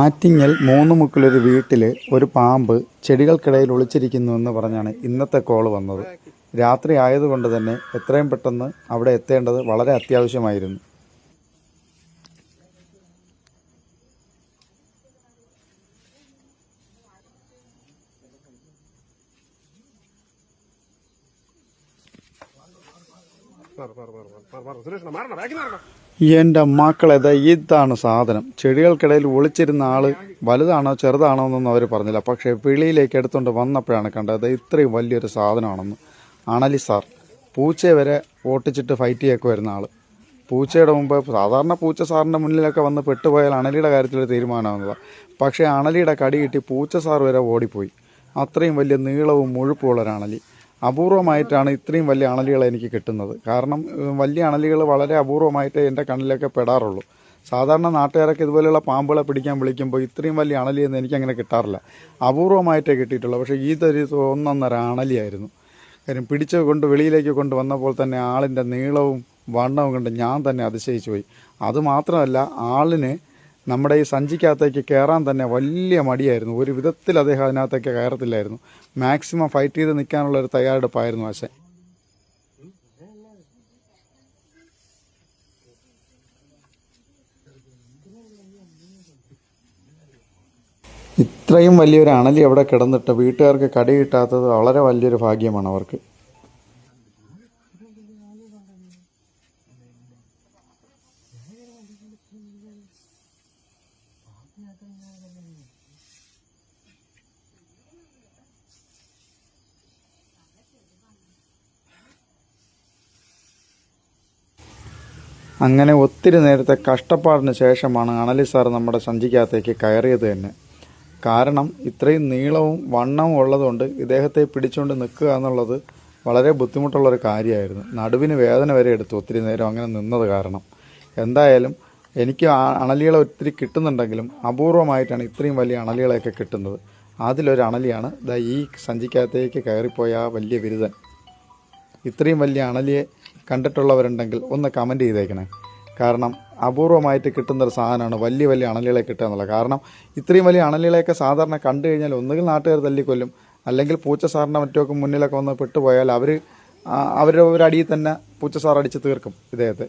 ആറ്റിങ്ങൽ മൂന്ന് മുക്കിലൊരു വീട്ടിൽ ഒരു പാമ്പ് ചെടികൾക്കിടയിൽ ഒളിച്ചിരിക്കുന്നു എന്ന് പറഞ്ഞാണ് ഇന്നത്തെ കോൾ വന്നത്. രാത്രി ആയതുകൊണ്ട് തന്നെ എത്രയും പെട്ടെന്ന് അവിടെ എത്തേണ്ടത് വളരെ അത്യാവശ്യമായിരുന്നു. എന്റെ മക്കളെ ഇതാണ് സാധനം. ചെടികൾക്കിടയിൽ ഒളിച്ചിരുന്ന ആൾ വലുതാണോ ചെറുതാണോ എന്നൊന്നും അവർ പറഞ്ഞില്ല. പക്ഷെ വെളിയിലേക്ക് എടുത്തുകൊണ്ട് വന്നപ്പോഴാണ് കണ്ടത് ഇത്രയും വലിയൊരു സാധനമാണെന്ന്. അണലി സാർ പൂച്ചയെ വരെ ഓട്ടിച്ചിട്ട് ഫൈറ്റ് ചെയ്യൊക്കെ വരുന്ന ആൾ. പൂച്ചയുടെ മുമ്പ് സാധാരണ പൂച്ച സാറിന്റെ മുന്നിലൊക്കെ വന്ന് പെട്ടുപോയാൽ അണലിയുടെ കാര്യത്തിലൊരു തീരുമാനമാകുന്നതാണ് പക്ഷേ അണലിയുടെ കടി കിട്ടി പൂച്ച സാർ വരെ ഓടിപ്പോയി. അത്രയും വലിയ നീളവും മുഴുപ്പുള്ള അപൂർവമായിട്ടാണ് ഇത്രയും വലിയ അണലികൾ എനിക്ക് കിട്ടുന്നത്. കാരണം വലിയ അണലികൾ വളരെ അപൂർവമായിട്ട് എന്റെ കണ്ണിലൊക്കെ പെടാറുള്ളൂ. സാധാരണ നാട്ടുകാരൊക്കെ ഇതുപോലെയുള്ള പാമ്പുകളെ പിടിക്കാൻ വിളിക്കുമ്പോൾ ഇത്രയും വലിയ അണലിയൊന്നും എനിക്ക് അങ്ങനെ കിട്ടാറില്ല. അപൂർവമായിട്ടേ കിട്ടിയിട്ടുള്ളൂ. പക്ഷേ ഇതൊരു ഒന്നൊന്നര അണലിയായിരുന്നു. കാര്യം പിടിച്ച് കൊണ്ട് വെളിയിലേക്ക് കൊണ്ട് വന്നപ്പോൾ തന്നെ ആളിന്റെ നീളവും വണ്ണവും കണ്ട് ഞാൻ തന്നെ അതിശയിച്ചു പോയി അതുമാത്രമല്ല ആളിന് നമ്മുടെ ഈ സഞ്ചിക്കകത്തേക്ക് കയറാൻ തന്നെ വലിയ മടിയായിരുന്നു. ഒരു വിധത്തിൽ അദ്ദേഹം അതിനകത്തേക്ക് കയറത്തില്ലായിരുന്നു. മാക്സിമം ഫൈറ്റ് ചെയ്ത് നിൽക്കാനുള്ള ഒരു തയ്യാറെടുപ്പായിരുന്നു ആശൻ ഇത്രയും വലിയൊരു അണലി അവിടെ കിടന്നിട്ട് വീട്ടുകാർക്ക് കടി കിട്ടാത്തത് വളരെ വലിയൊരു ഭാഗ്യമാണ് അവർക്ക്. അങ്ങനെ ഒത്തിരി നേരത്തെ കഷ്ടപ്പാടിന് ശേഷമാണ് അണലി സാർ നമ്മുടെ സഞ്ചിക്കകത്തേക്ക് കയറിയത് തന്നെ. കാരണം ഇത്രയും നീളവും വണ്ണവും ഉള്ളതുകൊണ്ട് ഇദ്ദേഹത്തെ പിടിച്ചുകൊണ്ട് നിൽക്കുക എന്നുള്ളത് വളരെ ബുദ്ധിമുട്ടുള്ള ഒരു കാര്യമായിരുന്നു. നടുവിന് വേദന വരെ എടുത്തു ഒത്തിരി നേരം അങ്ങനെ നിന്നത് കാരണം. എന്തായാലും എനിക്ക് അണലികളെ ഒത്തിരി കിട്ടുന്നുണ്ടെങ്കിലും അപൂർവമായിട്ടാണ് ഇത്രയും വലിയ അണലികളെയൊക്കെ കിട്ടുന്നത്. അതിലൊരു അണലിയാണ് ദാ ഈ സഞ്ചിക്കകത്തേക്ക് കയറിപ്പോയ ആ വലിയ ബിരുദൻ ഇത്രയും വലിയ അണലിയെ കണ്ടിട്ടുള്ളവരുണ്ടെങ്കിൽ ഒന്ന് കമന്റ് ചെയ്തേക്കണേ. കാരണം അപൂർവമായിട്ട് കിട്ടുന്നൊരു സാധനമാണ് വലിയ വലിയ അണലികളെ കിട്ടുക എന്നുള്ളത്. കാരണം ഇത്രയും വലിയ അണലികളെയൊക്കെ സാധാരണ കണ്ടു കഴിഞ്ഞാൽ ഒന്നുകിൽ നാട്ടുകാർ തല്ലിക്കൊല്ലും അല്ലെങ്കിൽ പൂച്ച സാറിന്റെ മറ്റൊക്കെ മുന്നിലൊക്കെ വന്ന് പെട്ടുപോയാൽ അവർ അവരുടെ തന്നെ പൂച്ച സാർ അടിച്ച് തീർക്കും ഇദ്ദേഹത്തെ.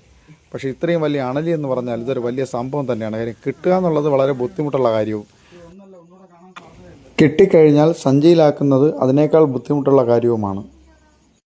പക്ഷേ ഇത്രയും വലിയ അണലി എന്ന് പറഞ്ഞാൽ ഇതൊരു വലിയ സംഭവം തന്നെയാണ്. കാര്യം കിട്ടുക എന്നുള്ളത് വളരെ ബുദ്ധിമുട്ടുള്ള കാര്യവും. കിട്ടിക്കഴിഞ്ഞാൽ സഞ്ചിയിലാക്കുന്നത് അതിനേക്കാൾ ബുദ്ധിമുട്ടുള്ള കാര്യവുമാണ്.